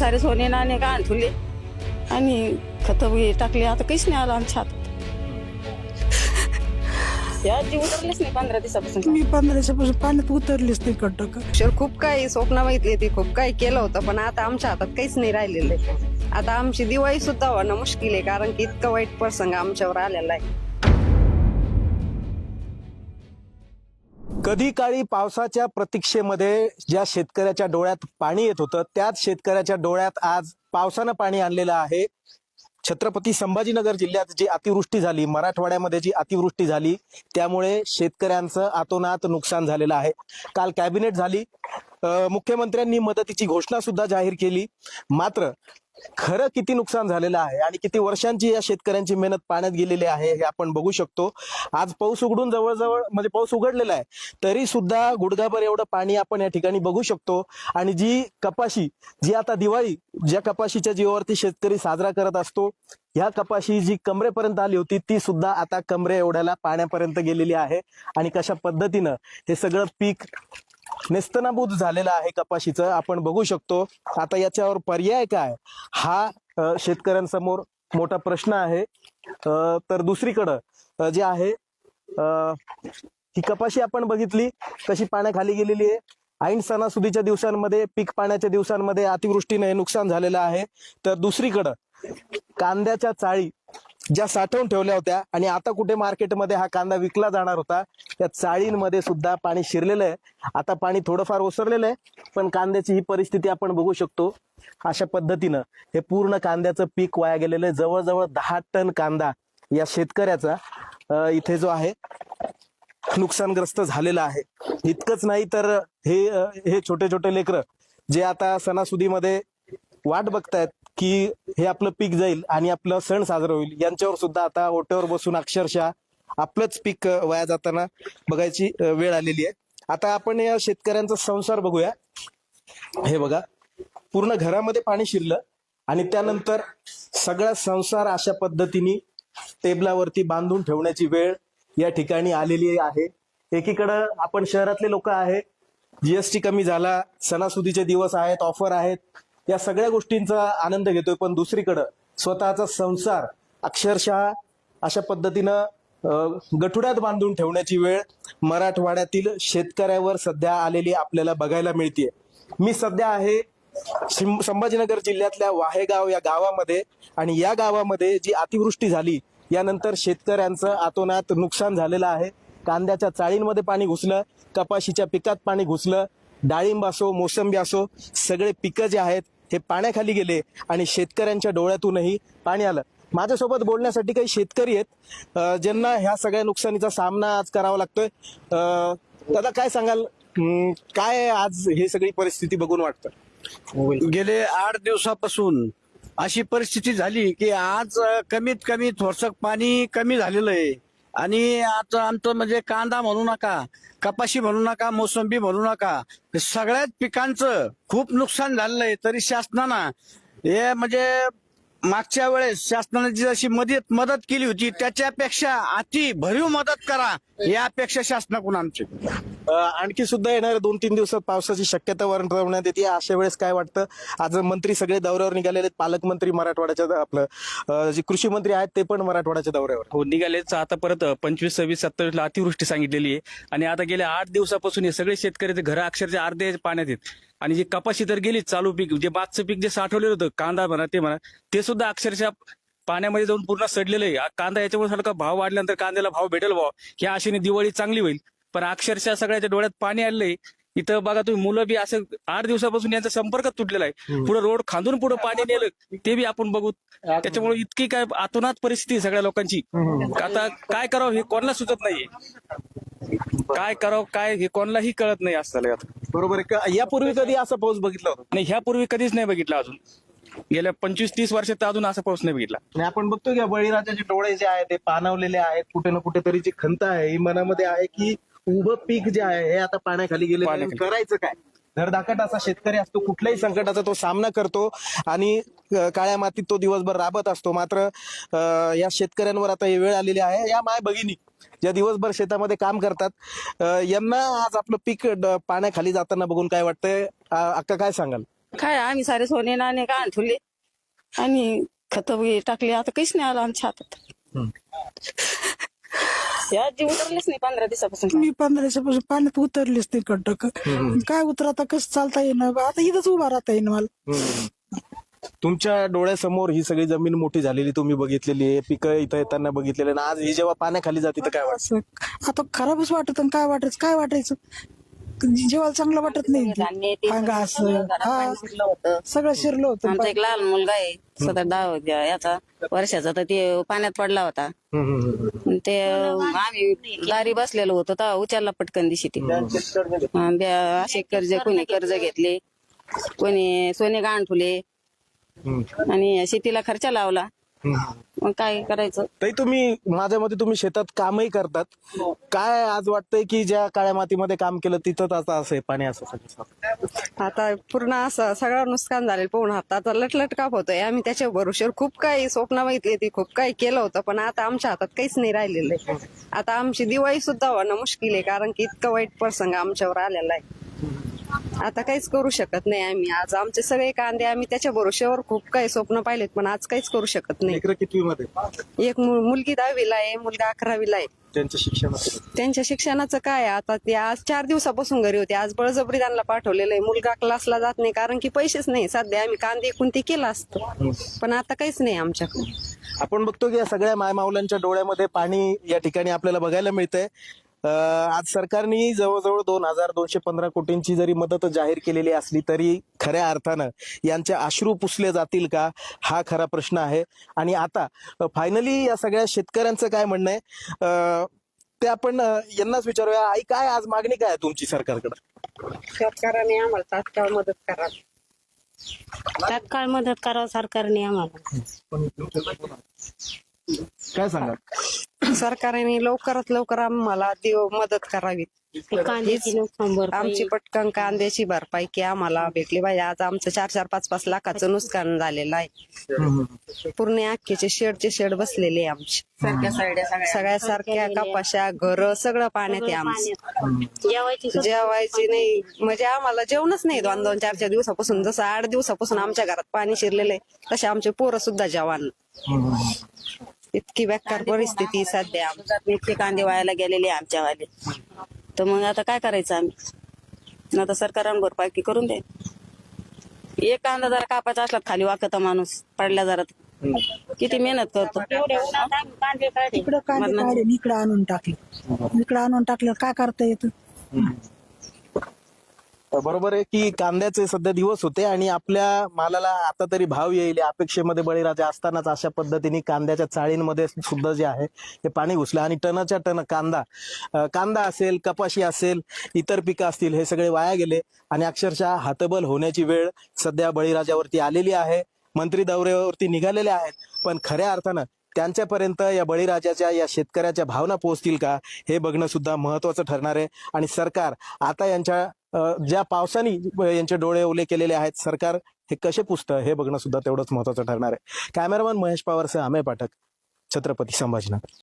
सारे सोने नाणे का ठुले. आणि खत टाकले आता काहीच नाही आलं आमच्या हातात. उतरलेच नाही पंधरा दिवसापासून. मी पंधरा दिवसापासून पाण्यात उतरलीच नाही कट का अक्षर खूप काही स्वप्न बघितली ती खूप काही केलं होतं पण आता आमच्या हातात काहीच नाही राहिलेलं आहे. आता आमची दिवाळी सुद्धा होणं मुश्किल आहे कारण की इतका वाईट प्रसंग आमच्यावर आलेला आहे. कधी काळी पावसाच्या प्रतीक्षेमध्ये ज्या शेतकऱ्याच्या डोळ्यात पाणी येत होतं त्याच शेतकऱ्याच्या डोळ्यात आज पावसानं पाणी आणलेलं आहे. छत्रपती संभाजीनगर जिल्ह्यात जी अतिवृष्टी झाली मराठवाड्यामध्ये जी अतिवृष्टी झाली त्यामुळे शेतकऱ्यांचं आतोनात नुकसान झालेलं आहे. काल कॅबिनेट झाली. मुख्यमंत्र्यांनी मदतीची घोषणा सुद्धा जाहीर केली. मात्र खरं किती नुकसान झालेलं आहे आणि किती वर्षांची या शेतकऱ्यांची मेहनत पाण्यात गेलेली आहे हे आपण बघू शकतो. आज पाऊस उघडून जवळजवळ म्हणजे पाऊस उघडलेला आहे तरी सुद्धा गुडघाभर एवढं पाणी आपण या ठिकाणी बघू शकतो. आणि जी कपाशी जी आता दिवाळी ज्या कपाशीच्या जीवावरती शेतकरी साजरा करत असतो ह्या कपाशी जी कमरेपर्यंत आली होती ती सुद्धा आता कमरे एवढ्याला पाण्यापर्यंत गेलेली आहे. आणि कशा पद्धतीनं हे सगळं पीक नेस्तनाबूत झालेला आहे कपाशीचं. आपण बघू शकतो आता याच्यावर पर्याय काय? हा शेतकऱ्यांसमोर मोठा प्रश्न आहे. तर दुसरीकडं जे आहे ही कपाशी आपण बघितली कशी पाण्याखाली गेलेली आहे. ऐन सणासुदीच्या दिवसांमध्ये पीक पाण्याच्या दिवसांमध्ये अतिवृष्टीने नुकसान झालेलं आहे. तर दुसरीकडं कांद्याच्या चाळी ज्या साठवून ठेवल्या होत्या आणि आता कुठे मार्केटमध्ये हा कांदा विकला जाणार होता त्या चाळींमध्ये सुद्धा पाणी शिरलेलं आहे. आता पाणी थोडंफार ओसरलेलं आहे पण कांद्याची ही परिस्थिती आपण बघू शकतो. अशा पद्धतीनं हे पूर्ण कांद्याचं पीक वाया गेलेलं आहे. जवळजवळ दहा टन कांदा या शेतकऱ्याचा इथे जो आहे नुकसानग्रस्त झालेला आहे. इतकंच नाही तर हे हे छोटे छोटे लेकरं जे आता सणासुदीमध्ये वाट बघतायत की हे आपलं पीक जाईल आणि आपलं सण साजरा होईल. यांच्यावर सुद्धा आता ओट्यावर बसून अक्षरशः आपलंच पीक वाया जाताना बघायची वेळ आलेली आहे. आता आपण या शेतकऱ्यांचा संसार बघूया. हे बघा पूर्ण घरामध्ये पाणी शिरलं आणि त्यानंतर सगळा संसार अशा पद्धतीने टेबलावरती बांधून ठेवण्याची वेळ या ठिकाणी आलेली आहे. एकीकडं आपण शहरातले लोक आहे जीएसटी कमी झाला सणासुदीचे दिवस आहेत ऑफर आहेत. या सगळ्या गोष्टींचा आनंद घेतोय पण दुसरीकडं स्वतःचा संसार अक्षरशः अशा पद्धतीनं गठुड्यात बांधून ठेवण्याची वेळ मराठवाड्यातील शेतकऱ्यावर सध्या आलेली आपल्याला बघायला मिळते मी सध्या आहे संभाजीनगर जिल्ह्यातल्या वाहेगाव या गावामध्ये आणि या गावामध्ये जी अतिवृष्टी झाली यानंतर शेतकऱ्यांचं आतोनात नुकसान झालेलं आहे. कांद्याच्या चाळींमध्ये पाणी घुसलं कपाशीच्या पिकात पाणी घुसलं डाळिंब असो मोसंबी असो सगळे पिकं जे आहेत हे पाण्याखाली गेले आणि शेतकऱ्यांच्या डोळ्यातूनही पाणी आलं. माझ्यासोबत बोलण्यासाठी काही शेतकरी आहेत ज्यांना ह्या सगळ्या नुकसानीचा सामना आज करावा लागतोय. दादा काय सांगाल? काय आज हे सगळी परिस्थिती बघून वाटतं? गेले आठ दिवसापासून अशी परिस्थिती झाली की आज कमीत कमी थोडस पाणी कमी झालेलं आहे. आणि आता आमचं म्हणजे कांदा म्हणू नका कपाशी म्हणू नका मोसंबी म्हणू नका सगळ्याच पिकांचं खूप नुकसान झालेलं आहे तरी शासनानं हे म्हणजे मागच्या वेळेस शासनाने जी अशी मदत मदत केली होती त्याच्यापेक्षा अति भरीव मदत करा ही अपेक्षा शासनाकडून आमची. आणखी सुद्धा येणाऱ्या दोन तीन दिवसात पावसाची शक्यता वर्तवण्यात येते. अशा वेळेस काय वाटतं? आज मंत्री सगळे दौऱ्यावर निघालेले आहेत. पालकमंत्री मराठवाड्याच्या आपलं जे कृषी मंत्री आहेत ते पण मराठवाड्याच्या दौऱ्यावर हो निघालेच आता परत पंचवीस सव्वीस सत्तावीस ला अतिवृष्टी सांगितलेली आहे. आणि आता गेल्या आठ दिवसापासून हे सगळे शेतकऱ्याचे घर अक्षरशः अर्धे पाण्यात आहेत. आणि जे कपाशी तर गेली चालू पीक जे मागचं पीक जे साठवलेलं होतं कांदा म्हणा ते म्हणा ते सुद्धा अक्षरशः पाण्यामध्ये जाऊन पूर्ण सडलेलं आहे. कांदा याच्यामुळे सारखा भाव वाढल्यानंतर कांद्याला भाव भेटेल भाव. ह्या आशेने दिवाळी चांगली होईल. पण अक्षरशः सगळ्याच्या डोळ्यात पाणी आहे. इथं बघा तुम्ही मुलं बी असं आठ दिवसापासून यांचा संपर्क तुटलेला आहे. पुढे रोड खांदून पुढे पाणी नेलं ते बी आपण बघू. त्याच्यामुळे इतकी काय आतोनात परिस्थिती आहे सगळ्या लोकांची. आता काय करावं हे कोणाला सुचत नाहीये. काय करावं काय हे कोणालाही कळत नाही असं झालंय आता. बरोबर आहे. यापूर्वी कधी असा पाऊस बघितला होता? नाही ह्यापूर्वी कधीच नाही बघितला अजून. गेल्या पंचवीस तीस वर्षात तर अजून असा पाऊस नाही बघितला. आणि आपण बघतो की बळीराजाचे डोळे जे आहेत ते पाणवलेले आहेत. कुठे ना कुठेतरी जी खंत आहे ही मनामध्ये आहे की उभं पीक जे आहे हे आता पाण्याखाली गेले पाण्याखाली. करायचं काय? धडधाकट असा शेतकरी असतो कुठल्याही संकटाचा तो सामना करतो आणि अं, काळ्या मातीत तो दिवसभर राबत असतो. मात्र अं, या शेतकऱ्यांवर आता ही वेळ आलेली आहे. या माय भगिनी ज्या दिवसभर शेतामध्ये काम करतात अं, यांना आज आपलं पीक ड- पाण्याखाली जाताना बघून काय वाटतंय? अं, अक्का काय सांगाल? काय आम्ही सारे सोने नाणे का ठेवले आणि खत वगैरे टाकले. आता काहीच नाही आलं आमच्या हातात. या जीव उतरलेच नाही पंधरा दिवसापासून. मी पंधरा दिवसापासून पाण्यात उतरलीच नाही कंटक. काय उतर आता? कसं चालता येईना? आता इथंच उभा राहता येईन मला. तुमच्या डोळ्यासमोर ही सगळी जमीन मोठी झालेली तुम्ही बघितलेली आहे. पिकं इथं येताना बघितलेले आणि आज ही जेव्हा पाण्याखाली जाते तर काय वाटतं? असं. आता खराबच वाटत आणि काय वाटायचं? काय वाटायचं? जेवायला चांगलं वाटत नाही धान्य ते. ते अंगा असं घरात हा. पाणी शिरलं होतं. सगळं शिरलं होतं. आमचा एक लहान मुलगा आहे सतत दहा याचा वर्षाचा तर ते पाण्यात पडला होता. हम्म, हम्म, हम्म. ते आम्ही दारी बसलेलो होतो तर उचलला पटकन दिशी ते. असे कर्ज कोणी कर्ज घेतले कोणी सोने गहाण ठुले हम्म. आणि शेतीला खर्च लावला. मग काय करायचं? ताई तुम्ही माझ्या मते तुम्ही शेतात कामही करतात. काय आज वाटतंय की ज्या काळ्या मातीमध्ये काम केलं तिथंच आता असं आहे पाणी असं सगळं आता पूर्ण असं सगळं नुकसान झालेलं पाहून आता लटलट काप होतोय. आम्ही त्याच्या भरोश्यावर खूप काही स्वप्न बघितली ती खूप काही केलं होतं पण आता आमच्या हातात काहीच नाही राहिलेलं आहे. आता आमची दिवाळी सुद्धा होणं मुश्किल आहे कारण की इतका वाईट प्रसंग आमच्यावर आलेला आहे. आता काहीच करू शकत नाही आम्ही. आज आमचे सगळे कांदे आम्ही त्याच्या भरोश्यावर खूप काही स्वप्न पाहिलेत पण आज काहीच करू शकत नाही. लेकरं कितवी मध्ये? एक मु- मुलगी दहावीला आहे मुलगा अकरावीला आहे. त्यांचं शिक्षणाचं? त्यांच्या शिक्षणाचं काय? आता ते आज चार दिवसापासून घरी होते. आज बळजबरी त्यांना पाठवलेलं आहे. मुलगा क्लासला जात नाही कारण की पैसेच नाही. सध्या आम्ही कांदे एकूण ते केलं असतं. पण आता काहीच नाही आमच्याकडे. आपण बघतो की या सगळ्या मायमाऊलांच्या डोळ्यामध्ये पाणी या ठिकाणी आपल्याला बघायला मिळतंय. आज सरकारने जवळजवळ दोन हजार दोनशे पंधरा कोटींची जरी मदत जाहीर केलेली असली तरी खऱ्या अर्थानं यांचे अश्रू पुसले जातील का? हा खरा प्रश्न आहे. आणि आता फायनली या सगळ्या शेतकऱ्यांचं काय म्हणणं आहे? ते आपण यांनाच विचारूया. आई काय आज मागणी काय आहे तुमची सरकारकडे? सरकारने आम्हाला तात्काळ मदत करावी तात्काळ मदत करावं सरकारने आम्हाला. काय सांगा सरकारने लवकरात लवकर आम्हाला देव मदत करावी. कांद्याची नुकसान भरपाई. आमची पटकन कांद्याची भरपाई की आम्हाला भेटली पाहिजे आज आमचं चार चार पाच पाच लाखाचं नुकसान झालेलं आहे. पूर्ण अख्खेचे शेडचे शेड बसलेले आहे आमचे. सगळ्या. सारख्या कपाशा घर सगळं पाण्यात आहे आमचं. जेवायची नाही. म्हणजे आम्हाला जेवणच नाही दोन दोन चार चार दिवसापासून. जसं आठ दिवसापासून आमच्या घरात पाणी शिरलेलं आहे तसे आमचे पोरं सुद्धा जेवण इतकी बेकार परिस्थिती सध्या इतके कांदे वायाला गेलेले आहे आमच्यावाले. तर मग आता काय करायचं आम्ही? आता सरकारनं भरपाई करून दे. एक कांदा जरा कापायचा असला खाली वाकता माणूस. पडल्या जरा किती मेहनत करतो. इकडं कांदे काढे इकडं आणून टाकले. इकडं आणून टाकलं काय करता येतं? बरोबर आहे की कांद्याचे सध्या दिवस होते आणि आपल्या मालाला आता तरी भाव येईल. अपेक्षेमध्ये बळीराजा असतानाच अशा पद्धतीने कांद्याच्या चाळींमध्ये सुद्धा जे आहे ते पाणी घुसलं आणि टनाच्या टन कांदा कांदा असेल कपाशी असेल इतर पिकं असतील हे सगळे वाया गेले आणि अक्षरशः हातबल होण्याची वेळ सध्या बळीराजावरती आलेली आहे. मंत्री दौऱ्यावरती निघालेले आहेत. पण खऱ्या अर्थानं त्यांच्यापर्यंत या बळीराजाच्या या शेतकऱ्याच्या भावना पोहोचतील का? हे बघणं सुद्धा महत्वाचं ठरणार आहे. आणि सरकार आता यांच्या ज्या पावसाने यांचे डोळे ओले केलेले आहेत सरकार हे कसे पुसतं हे बघणं सुद्धा तेवढंच महत्वाचं ठरणार आहे. कॅमेरामन महेश पवारसह अमेय पाठक छत्रपती संभाजीनगर.